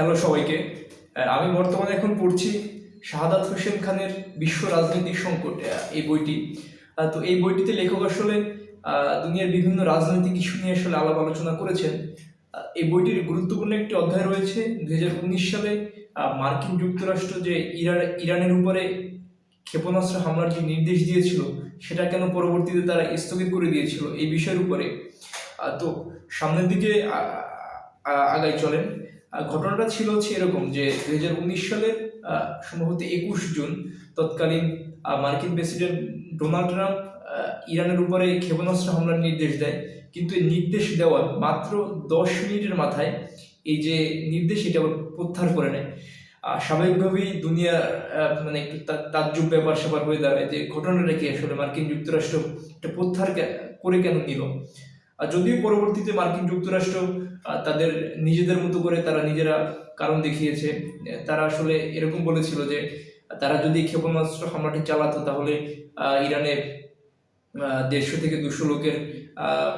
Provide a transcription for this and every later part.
Hello সবাইকে। আমি বর্তমানে এখন পড়ছি শাহাদাত হোসেন খানের বিশ্ব রাজনৈতিক সংকট এই বইটি। তো এই বইটিতে লেখক আসলে দুনিয়ার বিভিন্ন রাজনৈতিক ইস্যু নিয়ে আসলে আলাপ আলোচনা করেছেন। এই বইটির গুরুত্বপূর্ণ একটি অধ্যায় রয়েছে দু হাজার উনিশ সালে মার্কিন যুক্তরাষ্ট্র যে ইরান, ইরানের উপরে ক্ষেপণাস্ত্র হামলার যে নির্দেশ দিয়েছিল, সেটা কেন পরবর্তীতে তারা স্থগিত করে দিয়েছিল এই বিষয়ের উপরে। তো সামনের দিকে আগাই চলেন। ঘটনাটা ছিল হচ্ছে এরকম যে দুই হাজার উনিশ সালের সম্ভবত একুশ জুন, তৎকালীন মার্কিন প্রেসিডেন্ট ডোনাল্ড ট্রাম্প ইরানের উপরে ক্ষেপণাস্ত্র হামলার নির্দেশ দেয়। কিন্তু এই নির্দেশ দেওয়ার মাত্র দশ মিনিটের মাথায় এই যে নির্দেশ, এটা প্রত্যাহার করে নেয়। স্বাভাবিকভাবেই দুনিয়া মানে একটু তাজ্জব ব্যাপার স্যাপার হয়ে দাঁড়ায় যে ঘটনাটা কি আসলে মার্কিন যুক্তরাষ্ট্র, এটা প্রত্যাহার করে কেন নিল? আর যদিও পরবর্তীতে মার্কিন যুক্তরাষ্ট্র তাদের নিজেদের মতো করে তারা নিজেরা কারণ দেখিয়েছে। তারা আসলে এরকম বলেছিল যে, তারা যদি ক্ষেপণাস্ত্র হামলাটি চালাতো তাহলে ইরানে দেড়শো থেকে দুশো লোকের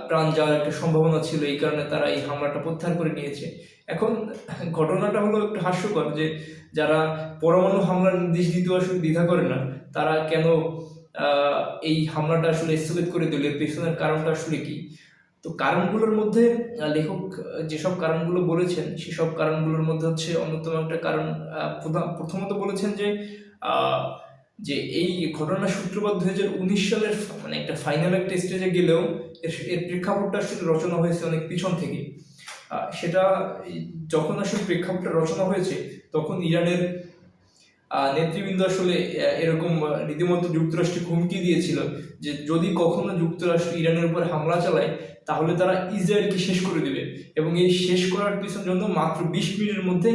প্রাণ যাওয়ার একটা সম্ভাবনা ছিল। এই কারণে তারা এই হামলাটা প্রত্যাহার করে নিয়েছে। এখন ঘটনাটা হলো একটু হাস্যকর যে, যারা পরমাণু হামলার নির্দেশ দিতে আসলে দ্বিধা করে না, তারা কেন এই হামলাটা আসলে স্থগিত করে দিল? এর পেছনের কারণটা আসলে কি? তো কারণগুলোর মধ্যে লেখক যেসব কারণগুলো বলেছেন, সেসব কারণগুলোর মধ্যে হচ্ছে অন্যতম একটা কারণ প্রথমত বলেছেন যে যে এই ঘটনার সূত্রপাত দুই হাজার উনিশ সালের মানে একটা ফাইনাল একটা স্টেজে গেলেও এর প্রেক্ষাপটটা আসলে রচনা হয়েছে অনেক পিছন থেকে। সেটা যখন আসলে প্রেক্ষাপটটা রচনা হয়েছে, তখন ইরানের নেতৃবৃন্দ আসলে এরকম রীতিমতো যুক্তরাষ্ট্রকে হুমকি দিয়েছিল যে যদি কখনো যুক্তরাষ্ট্র ইরানের উপর হামলা চালায় তাহলে তারা ইসরায়েলকে শেষ করে দেবে। এবং এই শেষ করার পিছন জন্য মাত্র বিশ মিনিটের মধ্যে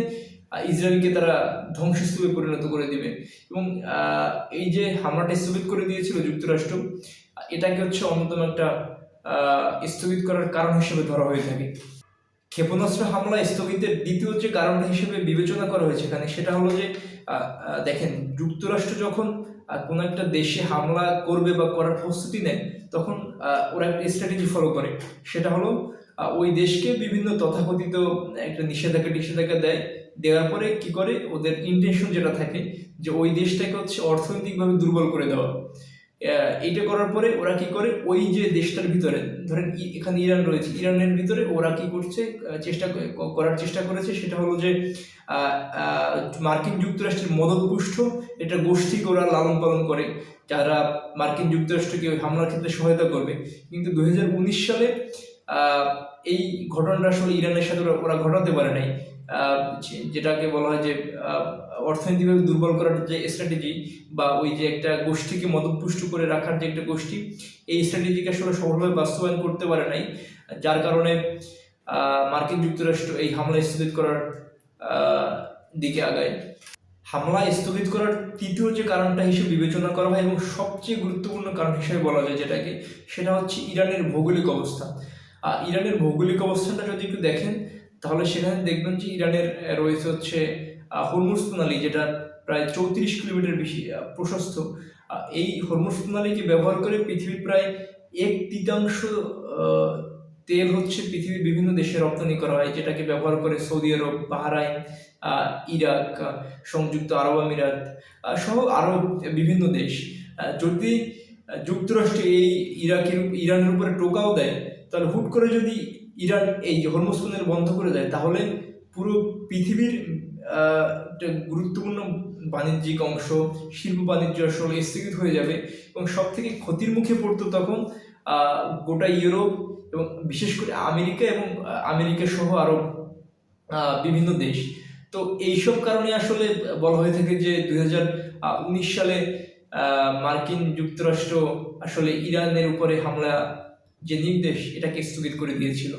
ইসরায়েলকে তারা ধ্বংসস্তূপে পরিণত করে দিবে। এবং এই যে হামলাটা স্থগিত করে দিয়েছিল যুক্তরাষ্ট্র, এটাকে হচ্ছে অন্যতম একটা স্থগিত করার কারণ হিসেবে ধরা হয়ে থাকে। ক্ষেপণাস্ত্র হামলা স্থগিতের দ্বিতীয় যে কারণটা হিসেবে বিবেচনা করা হয়েছে এখানে, সেটা হলো যে দেখেন, যুক্তরাষ্ট্র যখন কোনো একটা দেশে হামলা করবে বা করার প্রস্তুতি নেয়, তখন ওরা একটা স্ট্র্যাটেজি ফলো করে। সেটা হলো ওই দেশকে বিভিন্ন তথাকথিত একটা নিষেধাজ্ঞা নিষেধাজ্ঞা দেয়। দেওয়ার পরে কি করে? ওদের ইন্টেনশন যেটা থাকে যে ওই দেশটাকে হচ্ছে অর্থনৈতিকভাবে দুর্বল করে দেওয়া। এইটা করার পরে ওরা কি করে? ওই যে দেশটার ভিতরে, ধরেন এখানে ইরান রয়েছে। ইরানের ভিতরে ওরা কি করছে? চেষ্টা করার চেষ্টা করেছে। সেটা হলো যে মার্কিন যুক্তরাষ্ট্রের মদতপুষ্ট, এটা গোষ্ঠীকে ওরা লালন পালন করে। যারা মার্কিন যুক্তরাষ্ট্রকে ওই হামলার ক্ষেত্রে সহায়তা করবে। কিন্তু দু হাজার উনিশ সালে এই ঘটনাটা আসলে ইরানের সাথে ওরা- ঘটাতে পারে নাই। যেটাকে বলা হয় যে অর্থনৈতিকভাবে দুর্বল করার যে স্ট্র্যাটেজি বা ওই যে একটা গোষ্ঠীকে মদতপুষ্ট করে রাখার যে একটা গোষ্ঠী এই স্ট্র্যাটেজিকে আসলে সফলভাবে বাস্তবায়ন করতে পারে নাই যার কারণে মার্কিন যুক্তরাষ্ট্র এই হামলা স্থগিত করার দিকে আগায়। হামলা স্থগিত করার তৃতীয় যে কারণটা হিসেবে বিবেচনা করা হয় এবং সবচেয়ে গুরুত্বপূর্ণ কারণ হিসেবে বলা যায় যেটাকে সেটা হচ্ছে ইরানের ভৌগোলিক অবস্থা। আহ, ইরানের ভৌগোলিক অবস্থানটা যদি একটু দেখেন তাহলে সেখানে দেখবেন যে ইরানের রয়েছে হচ্ছে হরমুজ প্রণালী, যেটা প্রায় চৌত্রিশ কিলোমিটার বেশি প্রশস্ত এই হরমুজ প্রণালীকে ব্যবহার করে পৃথিবীর প্রায় এক তৃতীয়াংশ তেল হচ্ছে পৃথিবীর বিভিন্ন দেশে রপ্তানি করা হয়, যেটাকে ব্যবহার করে সৌদি আরব, বাহরাইন ইরাক সংযুক্ত আরব আমিরাত সহ আরও বিভিন্ন দেশ। যদি যুক্তরাষ্ট্র এই ইরাকের, ইরানের উপরে টোকাও দেয়, তাহলে হুট করে যদি ইরান এই হরমুজ বন্ধ করে দেয়, তাহলে পুরো পৃথিবীর একটা গুরুত্বপূর্ণ বাণিজ্যিক অংশ শিল্প বাণিজ্য আসলে স্থগিত হয়ে যাবে এবং সব থেকে ক্ষতির মুখে পড়তো তখন গোটা ইউরোপ এবং বিশেষ করে আমেরিকা এবং আমেরিকা সহ আরও আহ, বিভিন্ন দেশ। তো এইসব কারণে আসলে বলা হয়ে থাকে যে দুই উনিশ সালে মার্কিন যুক্তরাষ্ট্র আসলে ইরানের উপরে হামলা যে নির্দেশ এটাকে স্থগিত করে দিয়েছিল।